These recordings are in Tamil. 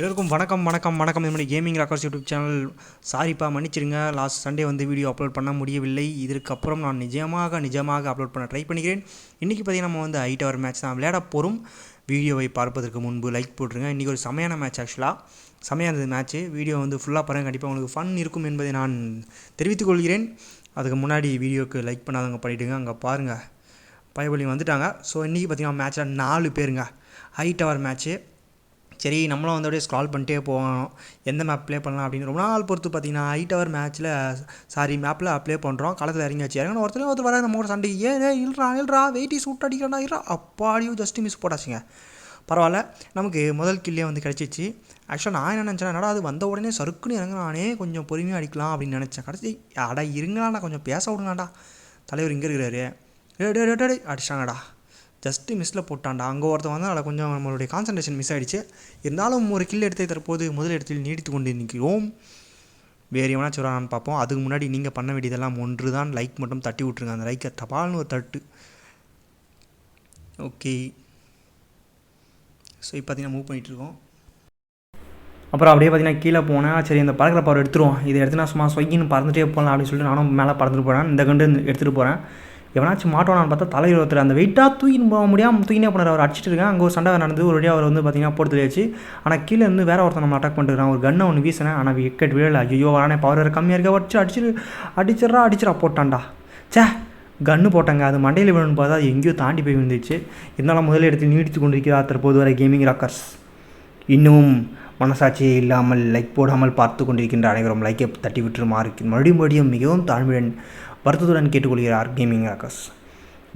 எல்லோருக்கும் வணக்கம் வணக்கம் வணக்கம். இது மாதிரி கேமிங் ராக்கர்ஸ் யூடியூப் சேனல் சாரிப்பா மன்னிச்சிருங்க லாஸ்ட் சண்டே வந்து வீடியோ அப்லோட் பண்ண முடியவில்லை. இதற்கப்புறம் நான் நிஜமாக நிஜமாக அப்லோட் பண்ண ட்ரை பண்ணிக்கிறேன். இன்றைக்கி பார்த்தீங்கன்னா நம்ம வந்து ஹைட் அவர் மேட்ச் தான் விளையாட போகிறோம் வீடியோவை பார்ப்பதற்கு முன்பு லைக் போட்டுருங்க. இன்றைக்கி ஒரு செமையான மேட்ச் ஆக்சுவலாக செமையாக இருந்தது மேட்ச்சு வீடியோ வந்து ஃபுல்லாக பாருங்கள் கண்டிப்பாக உங்களுக்கு ஃபன் இருக்கும் என்பதை நான் தெரிவித்துக் கொள்கிறேன். அதுக்கு முன்னாடி வீடியோக்கு லைக் பண்ணாதவங்க பண்ணிவிடுங்க அங்கே பாருங்கள் பயபலி வந்துட்டாங்க. ஸோ இன்றைக்கி பார்த்தீங்கன்னா மேட்ச்சில் நாலு பேருங்க. ஹைட் அவர் மேட்ச்சு சரி நம்மளும் வந்து அப்படியே ஸ்க்ரால் பண்ணிட்டே போகணும். எந்த மேப் ப்ளே பண்ணலாம் அப்படின்னு ரொம்ப நாள் பொறுத்து பார்த்தீங்கன்னா ஹைட் டவர் மேட்ச்சில் சாரி மேப்பில் அப்ளே பண்ணுறோம் களத்தில் இறங்கியாச்சு இறங்கின ஒருத்தர் ஒருத்தர் வர நம்ம ஒரு சண்டை ஏன் ஏ இல்லைடா வெயிட்டி சூட் அடிக்கிறா இல்லைடா அப்பாடியும் ஜஸ்ட் மிஸ் போட்டாச்சுங்க. பரவாயில்ல நமக்கு முதல் கில்லே வந்து கிடச்சிச்சு. ஆக்சுவலாக நான் என்ன நினச்சேன் என்னடா அது வந்த உடனே சறுக்குன்னு இறங்குறானே கொஞ்சம் பொறுமையாக அடிக்கலாம் அப்படின்னு நினச்சேன். கடைசி அடா இருங்களாண்ணா கொஞ்சம் பேச விடுங்கடா. தலைவர் இங்கே இருக்கிறாரு. அடிச்சாங்கடா. ஜஸ்ட்டு மிஸ்ஸில் போட்டான்டா. அங்கே ஒருத்தன் வந்து அதில் கொஞ்சம் நம்மளுடைய கான்சன்ட்ரேஷன் மிஸ் ஆகிடுச்சு இருந்தாலும் ஒரு கில் எடுத்தே தற்போது முதல் இடத்தில் நீடித்து கொண்டு நிற்கிறோம். வேறு எவனா சொல்கிறான்னு பார்ப்போம். அதுக்கு முன்னாடி நீங்கள் பண்ண வேண்டியதெல்லாம் ஒன்று தான் லைக் மட்டும் தட்டி விட்ருங்க அந்த லைக்கை தபால்னு ஒரு தட்டு. ஓகே ஸோ இப்போ பார்த்தீங்கன்னா மூவ் பண்ணிகிட்ருக்கோம் அப்புறம் அப்படியே பார்த்தீங்கன்னா கீழே போனேன் சரி இந்த பறக்கிற பவர் எடுத்துருவோம். இதை எடுத்து நான் சும்மா ஸ்வைக்கின்னு பறந்துட்டே போகலாம் அப்படின்னு சொல்லிட்டு நானும் மேலே பறந்துட்டு போகிறேன் இந்த கண்டு எடுத்துகிட்டு போகிறேன் எவனாச்சும் மாட்டோனான்னு பார்த்தா தலையில் ஒருத்தர் அந்த வெயிட்டாக தூக்கின்னு போக முடியாமல் தூக்கினே போனார் அவர் அடிச்சிட்டு இருக்கேன். அங்கே ஒரு சண்டை நடந்து ஒரு வழியாக அவர் வந்து பார்த்தீங்கன்னா போட்டு தெரியாச்சு ஆனால் கீழே இருந்து வேற ஒருத்தர் நம்ம அட்டாக் பண்ணிட்டுருக்கான் ஒரு கன்னை ஒன்று வீசினேன். ஆனால் விக்கெட் விழல. ஐயோ வரானே பவர் வேறு கம்மியாக இருக்க? வச்சு அடிச்சிரு அடிச்சிடறா அடிச்சிடா போட்டான்டா. சே கன்று போட்டாங்க. அது மண்டையில் விழுன்னு பார்த்தா அது எங்கேயோ தாண்டி போய் விழுந்துச்சு. இருந்தாலும் முதலிடத்தில் நீடித்து கொண்டிருக்கிறார் தற்போது வரை கேமிங் ராக்கர்ஸ் இன்னும் மனசாட்சியே இல்லாமல் லைக் போடாமல் பார்த்து கொண்டிருக்கின்ற அனைவரும் லைக்கை தட்டி விட்டுருமாறு மறுபடியும் மறுபடியும் மிகவும் தாழ்மையுடன் வருத்தத்துடன் கேட்டுக்கொள்கிறார் கேமிங் ராக்கர்ஸ்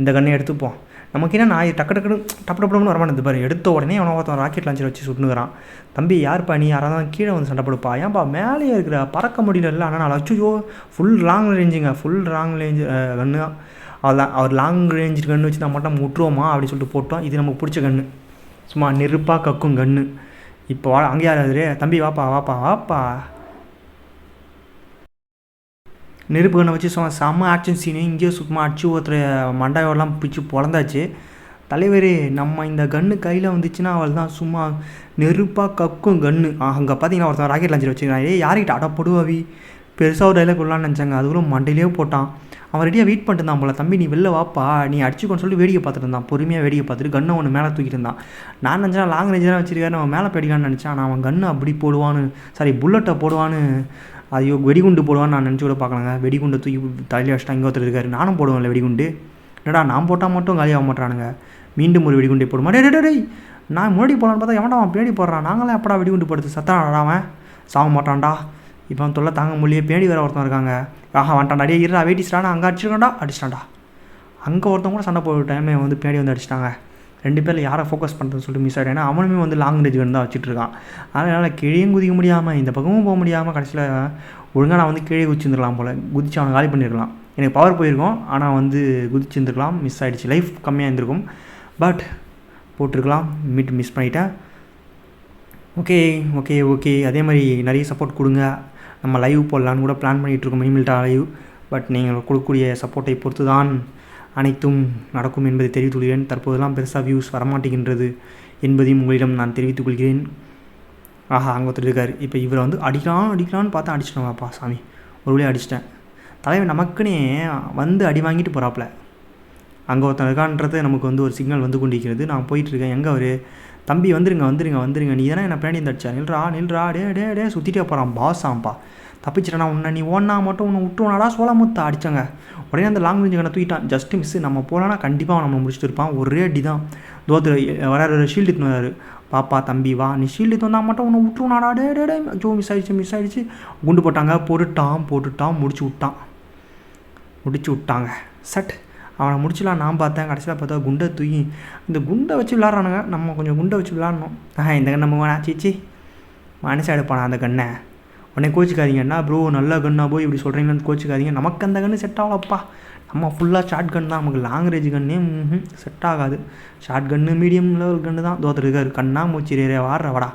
இந்த கண்ணை எடுத்துப்போம் நமக்கு என்ன நான் டக்கு டக்குனு டப்பு டப்புனு வரமானது பாரு. எடுத்த உடனே அவனை ஒருத்தன் ராக்கெட் லான்ச்சர் வச்சு சுட்டுனுக்கிறான். தம்பி யார்ப்பா நீ? யாராவது தான் கீழே வந்து சண்டை போடுப்பா. ஏன்பா மேலேயே இருக்கிற பறக்க முடியல ஆனால் நான் அச்சுயோ ஃபுல் லாங் ரேஞ்சுங்க ஃபுல் லாங் ரேஞ்சு கன்று அதான் அவர் லாங் ரேஞ்சு கன்று வச்சு நான் மட்டும் முட்டுருவோமா? அப்படின்னு சொல்லிட்டு போட்டோம். இது நமக்கு பிடிச்ச கன்று சும்மா நெருப்பாக கக்கும் கன்று இப்போ வா அங்கே யாராவது தம்பி வாப்பா வாப்பா வாப்பா. நெருப்பு கண்ணை வச்சு சும்மா செம்ம ஆக்ஷன் சீனு இங்கேயோ சும்மா அடிச்சு ஒருத்தர் மண்டாயோடலாம் பிச்சு பொழந்தாச்சு. தலைவர் நம்ம இந்த கன்று கையில் வந்துச்சுன்னா அவள் தான் சும்மா நெருப்பாக கக்கும் கன்று அங்கே பார்த்தீங்கன்னா ஒருத்தன் ராக்கெட் லஞ்சர் வச்சுக்கிறான் ஏ யார்கிட்ட அடப்படுவாவி பெருசாக ஒரு டைலாக் விடலான்னு நினச்சாங்க. அதுக்குள்ள மண்டையிலே போட்டான். அவன் ரெடியாக வெயிட் பண்ணிட்டு இருந்தான் போல தம்பி நீ வெளில வாப்பா நீ அடிச்சுக்கோன்னு சொல்லி வேடிக்கை பார்த்துட்டு இருந்தான். பொறுமையாக வேடிக்கை பார்த்துட்டு கண்ணை ஒன்று மேலே தூக்கிட்டு இருந்தான். நான் நினச்சேன் லாங் ரேஞ்ச் தான் வச்சிருக்காரு அவன் மேலே போயிடலான்னு நினச்சான் ஆனால் அவன் கண்ணை அப்படி போடுவான்னு சாரி புல்லட்டை போடுவான்னு ஐயோ வெடிகுண்டு போடுவான்னு நான் நினச்சி கூட பார்க்கலாங்க. வெடிகுண்டை தூக்கி தலையில் வச்சுட்டா இங்கே ஒருத்தர் இருக்காரு. நானும் போடுவேன்ல வெடிகுண்டு. என்னடா நான் போட்டால் மட்டும் காலியாக மாட்டானுங்க. மீண்டும் ஒரு வெடிகுண்டை போடுமா? டே டே நான் முன்னாடி போகலான்னு பார்த்தா எவன்டா அவன் பின்னாடி போடுறான்? நாங்களே எப்படா வெடிகுண்டு போடுறது? சத்தான் அவன் சாக மாட்டான்டா. இப்போ அவன் தொல்லை தாங்க முடியே பேடி வேறு ஒருத்தன் இருக்காங்க. ஆஹா வந்துட்டான்டா. அடியே இருடா வெயிட்டிஸ்டானா அங்கே அடிச்சிருக்கான்டா அடிச்சிட்டான்டா. அங்கே ஒருத்தன் கூட சண்டை போடுற டைமே வந்து பேடி வந்து அடிச்சிட்டாங்க. ரெண்டு பேரில் யாரை ஃபோக்கஸ் பண்ணுறதுன்னு சொல்லிட்டு மிஸ் ஆகிட்டேன் அவனுமே வந்து லாங் ரேஞ்ச் வேணும் தான் வச்சுட்டு இருக்கான். அதனால் கீழேயும் குதிக்க முடியாமல் இந்த பக்கமும் போக முடியாமல் கடைசியில் ஒழுங்காக நான் வந்து கீழே குதிச்சிருந்துருக்கலாம் போல். குதிச்சு அவனை காலி பண்ணியிருக்கலாம் எனக்கு பவர் போயிருக்கும். ஆனால் வந்து குதிச்சிருந்துருக்கலாம். மிஸ் ஆகிடுச்சு லைஃப் கம்மியாக இருந்திருக்கும். பட் போட்டிருக்கலாம். மீட் மிஸ் பண்ணிட்டேன். ஓகே ஓகே ஓகே அதே மாதிரி நிறைய சப்போர்ட் கொடுங்க. நம்ம லைவ் போடலான்னு கூட பிளான் பண்ணிகிட்ருக்கோம் மினிமில்ட்டா லைவ் பட் நீங்கள் கொடுக்கக்கூடிய சப்போர்ட்டை பொறுத்து தான் அனைத்தும் நடக்கும் என்பதை தெரிவித்துள்ளேன். தற்போதெல்லாம் பெருசாக வியூஸ் வரமாட்டேங்கின்றது என்பதையும் உங்களிடம் நான் தெரிவித்துக் கொள்கிறேன். ஆஹா அங்கே ஒருத்தர் இருக்கார். இப்போ இவரை வந்து அடிக்கலாம் அடிக்கலான்னு பார்த்தா அடிச்சிட்டோம்ப்பா சாமி. ஒரு வழியாக அடிச்சிட்டேன். தலைவர் நமக்குன்னே வந்து அடி வாங்கிட்டு போகிறாப்புல அங்கே ஒருத்தன் இருக்கான்றது நமக்கு வந்து ஒரு சிக்னல் வந்து கொண்டிருக்கிறது. நான் போயிட்டுருக்கேன் எங்கே அவர்? தம்பி வந்துருங்க வந்துருங்க வந்துருங்க. நீ தானே என்ன பின்னாடி தடிச்சா? நில்றா நில்றா. டே டே டே. சுற்றிட்டே போகிறான் பாஸ் ஆம்பா தப்பிச்சிட்டா உன்னை நீ ஓடனா மட்டும் உன்னை விட்டுருவானடா சோளமுத்த அடித்தாங்க உடனே அந்த லாங் ரேஞ்சு கண்ணை தூக்கிட்டான். ஜஸ்ட் மிஸ் நம்ம போகலன்னா கண்டிப்பாக அவன் நம்ம முடிச்சுட்டு இருப்பான். ஒரே அடி தான் தோத்து வராரு ஷீல்டு எடுத்துன்னு வராரு. பாப்பா தம்பி வா. நீ ஷீல்டு எடுத்து வந்தால் மட்டும் உன்னை விட்டுருவனாடா. டே டே டே. ஜோ மிஸ் ஆயிடுச்சு மிஸ் ஆயிடுச்சு. குண்டு போட்டாங்க. போட்டுட்டான் போட்டுட்டான் முடிச்சு விட்டான். முடிச்சு விட்டாங்க. சட் அவனை முடிச்சுலாம் நான் பார்த்தேன். கடைசியில் பார்த்தா குண்டை தூக்கி இந்த குண்டை வச்சு விளாட்றானுங்க. நம்ம கொஞ்சம் குண்டை வச்சு விளாட்ணும். ஆஹா இந்த கண்ணை நம்ம வேணா சீச்சி மனுஷன் எடுப்பானா அந்த கண்ணை? உடனே கோச்சிக்காதீங்க. என்ன ப்ரோ நல்ல கண்ணா போய் இப்படி சொல்கிறீங்கன்னு கோச்சிக்காதீங்க. நமக்கு அந்த கன்று செட் ஆகலப்பா. நம்ம ஃபுல்லாக ஷார்ட் கன் தான். நமக்கு லாங் ரேஞ்ச் கன்னே செட் ஆகாது. Short gun medium level gun தான். தோத்துருக்காரு இருக்காரு. கண்ணா மூச்சு ரே வாடுற வாடா.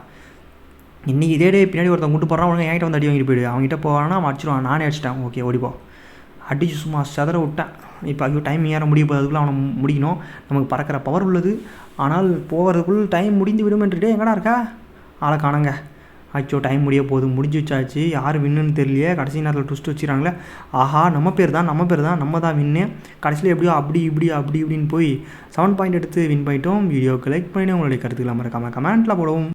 இன்றைக்கி இதே டே பின்னாடி ஒருத்தன் கூட்டு போகிறான் உடனே என்கிட்ட வந்து அடி வாங்கிட்டு போயிடு. அவங்ககிட்ட போவானா அவன் அடிச்சிருவான். நானே அடிச்சிட்டேன். ஓகே ஓடிப்போ. அடிச்சு சும்மா சதற விட்டேன். இப்போ ஐயோ டைம் ஏற முடிய போகுது? அவனை முடிக்கணும். நமக்கு பறக்கிற பவர் உள்ளது. ஆனால் போகிறதுக்குள் டைம் முடிந்து விடுமென்றுட்டே எங்கடா இருக்கா? ஆளை காணுங்க. ஆச்சோ டைம் முடிய போகுது. முடிஞ்சு வச்சாச்சு. யார் வின்னுன்னு தெரியலையே. கடைசி நேரத்தில் ட்விஸ்ட் வச்சுக்கிறாங்களே. ஆஹா நம்ம பேர் தான் நம்ம பேர் தான் நம்ம தான் வின்னு கடைசியில் எப்படியோ அப்படி இப்படி அப்படி இப்படின்னு போய் செவன் பாயிண்ட் எடுத்து வின் பண்ணிட்டோம். வீடியோ லைக் பண்ணி உங்களுடைய கருத்துக்களை மறக்காமல் கமெண்ட்டில் போடவும்.